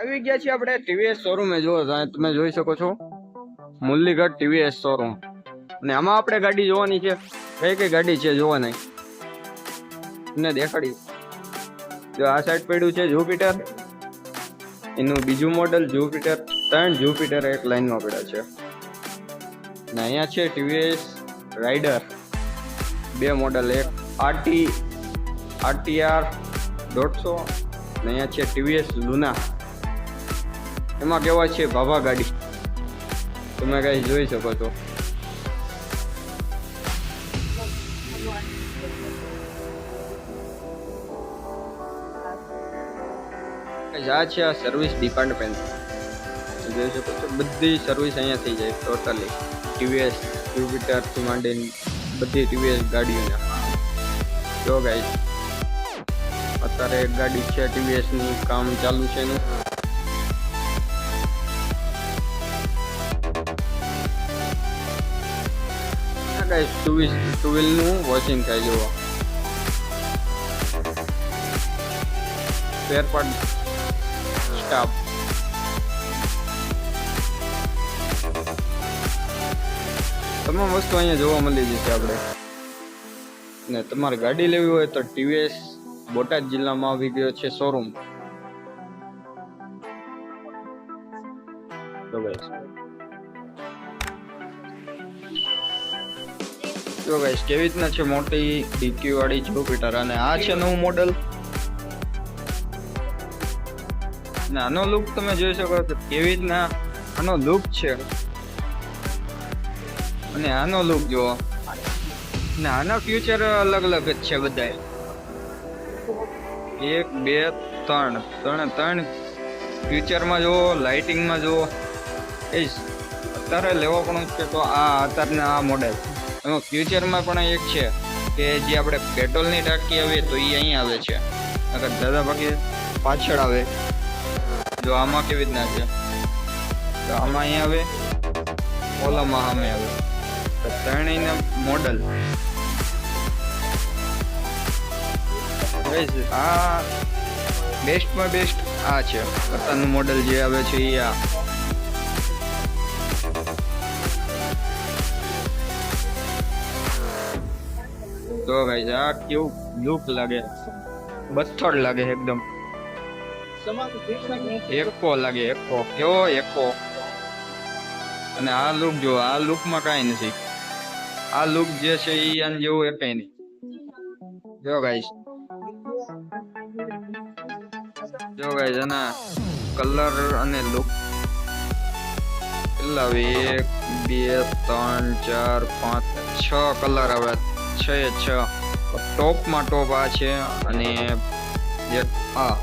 આવી ગયા છીએ આપણે ટીવીએસ શોરૂમે જો તમે જોઈ શકો છો. મુરલીગઢ ટીવીએસ શોરૂમ અને આમાં આપણે ગાડી જોવાની છે. કઈ કઈ ગાડી છે જોવાની? તમને દેખાડી. જો આ સાઈડ પડ્યું છે જુપિટર એનું બીજું મોડલ જુપિટર ત્રણ જુપિટર એક લાઈનમાં પડ્યા છે. અને અહીંયા છે ટીવીએસ રાઇડર બે મોડલ એક આરટી આરટીઆર દોઢસો. અને અહીંયા છે ટીવીએસ લુના એમાં કેવા છે? ભાભા ગાડી. તમે કઈ જોઈ શકો છો. આ છે આ સર્વિસ ડિપાર્ટમેન્ટ જોઈ શકો છો? બધી સર્વિસ અહીંયા થઈ જાય ટોટલી ટીવીએસ જુપિટરથી માંડીને બધી ટીવીએસ ગાડીઓને. જો ગાઈ અત્યારે એક ગાડી છે ટીવીએસનું કામ ચાલુ છે એનું ગાઈસ ટુ વ્હીલ ટુ વ્હીલનું વોશિંગ થાય જુઓ સ્પેર પાર્ટ સ્ટાફ તમામ વસ્તુ અહીંયા જોવા મળી જશે આપણે. ને તમારે ગાડી લેવી હોય તો ટીવીએસ બોટાદ જિલ્લામાં આવી ગયો છે શોરૂમ તો guys. જો ગાઈસ કેવી રીતના છે મોટી ડીક્યુ વાળી જુપિટર અને આ છે નવું મોડલ આનો લુક તમે જોઈ શકો છો, કેવી રીતના આનો લુક છે. અને આનો લુક જુઓ. ને આના ફ્યુચર અલગ અલગ જ છે બધા એક, બે, ત્રણ. ત્રણે ત્રણ ફ્યુચરમાં જુઓ લાઇટિંગમાં જુઓ. એ અત્યારે લેવો પણ છે તો આ અત્યારના આ મોડેલ ફ્યુચરમાં પણ એક છે કે જે આપણે પેટ્રોલની ટાંકી આવે તો એ અહીં આવે છે. અગર દાદા ભાગે પાછળ આવે. જો આમાં કેવી રીતના છે? તો આમાં અહીં આવે, ઓલામાં સામે આવે. તો ત્રણેયના મોડલ આ બેસ્ટમાં બેસ્ટ આ છે. કતારનું મોડલ જે આવે છે એ આ. તો ગાઈસ, આ કેવું લુક લાગે. બથડ લાગે એકદમ. એકો લાગે, એકો. કેવો એકો? અને આ લુક જો, આ લુકમાં કાંઈ નથી. આ લુક જે છે એ આન જેવું એ કઈ નહીં. જો ગાઈસ. જો ગાઈસ, આના કલર અને લુક કેટલા એક, બે, ત્રણ, ચાર, પાંચ, છ કલર આવે. છ એ છ. ટોપમાં ટોપ આ છે અને એક આ